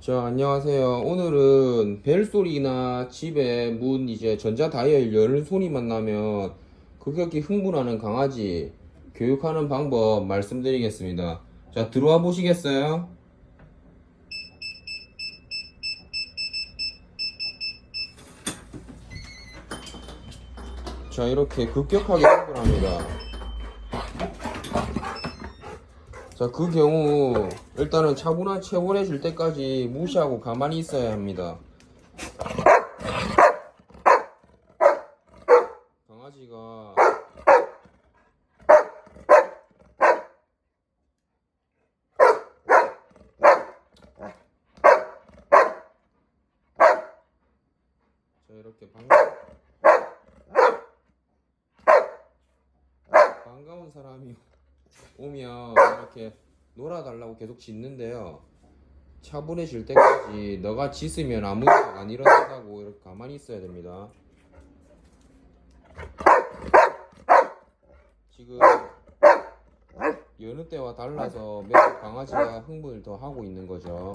자, 안녕하세요. 오늘은 벨소리나 집에 문 이제 전자 다이얼 여는 소리만 나면 급격히 흥분하는 강아지 교육하는 방법 말씀드리겠습니다. 자, 들어와 보시겠어요? 자, 이렇게 급격하게 흥분합니다. 자, 그 경우 일단은 차분한 체온해질 때까지 무시하고 가만히 있어야 합니다. 강아지가 자, 이렇게 반가 반가운 사람이 오면 이렇게 놀아달라고 계속 짖는데요. 차분해질 때까지 너가 짖으면 아무 일도 안 일어난다고 이렇게 가만히 있어야 됩니다. 지금 여느 때와 달라서 매우 강아지가 흥분을 더 하고 있는 거죠.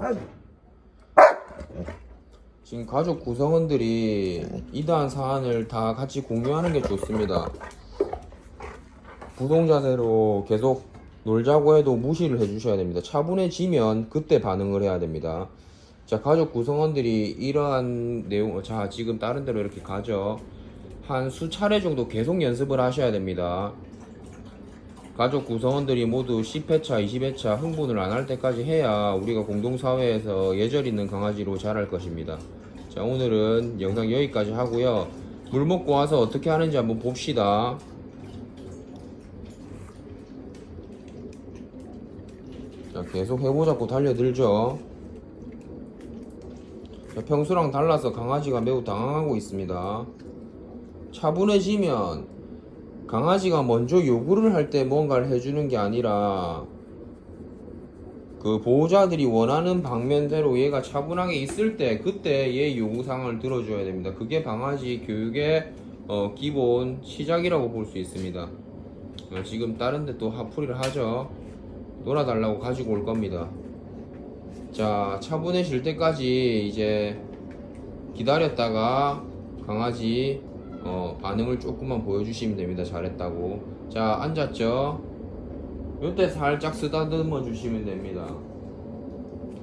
지금 가족 구성원들이 이러한 사안을 다 같이 공유하는 게 좋습니다. 부동 자세로 계속 놀자고 해도 무시를 해주셔야 됩니다. 차분해지면 그때 반응을 해야 됩니다. 자, 가족 구성원들이 이러한 내용, 자, 지금 다른 데로 이렇게 가죠. 한 수차례 정도 계속 연습을 하셔야 됩니다. 가족 구성원들이 모두 10회차, 20회차 흥분을 안 할 때까지 해야 우리가 공동사회에서 예절 있는 강아지로 자랄 것입니다. 자, 오늘은 영상 여기까지 하고요. 물 먹고 와서 어떻게 하는지 한번 봅시다. 자, 계속 해보자고 달려들죠. 자, 평소랑 달라서 강아지가 매우 당황하고 있습니다. 차분해지면 강아지가 먼저 요구를 할 때 뭔가를 해주는 게 아니라 그 보호자들이 원하는 방면대로 얘가 차분하게 있을 때 그때 얘 요구사항을 들어줘야 됩니다. 그게 강아지 교육의 어, 기본 시작이라고 볼 수 있습니다. 어, 지금 다른 데 또 하풀이를 하죠. 놀아달라고 가지고 올 겁니다. 자, 차분해질 때까지 이제 기다렸다가 강아지 어, 반응을 조금만 보여주시면 됩니다. 잘했다고. 자, 앉았죠? 요때 살짝 쓰다듬어 주시면 됩니다.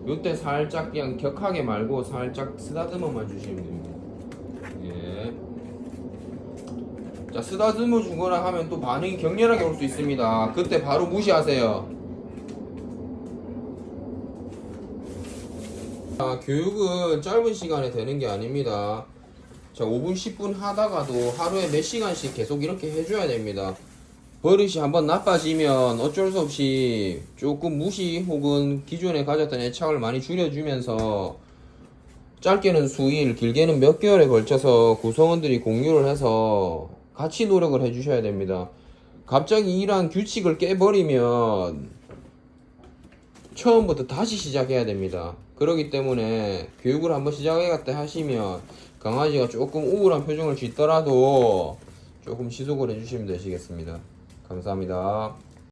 요때 살짝 그냥 격하게 말고 살짝 쓰다듬어만 주시면 됩니다. 예. 자, 쓰다듬어 주거나 하면 또 반응이 격렬하게 올 수 있습니다. 그때 바로 무시하세요. 아, 교육은 짧은 시간에 되는 게 아닙니다. 자, 5분, 10분 하다가도 하루에 몇 시간씩 계속 이렇게 해줘야 됩니다. 버릇이 한번 나빠지면 어쩔 수 없이 조금 무시 혹은 기존에 가졌던 애착을 많이 줄여주면서 짧게는 수일, 길게는 몇 개월에 걸쳐서 구성원들이 공유를 해서 같이 노력을 해주셔야 됩니다. 갑자기 이러한 규칙을 깨버리면 처음부터 다시 시작해야 됩니다. 그렇기 때문에 교육을 한번 시작해갔다 하시면 강아지가 조금 우울한 표정을 짓더라도 조금 지속을 해주시면 되시겠습니다. 감사합니다.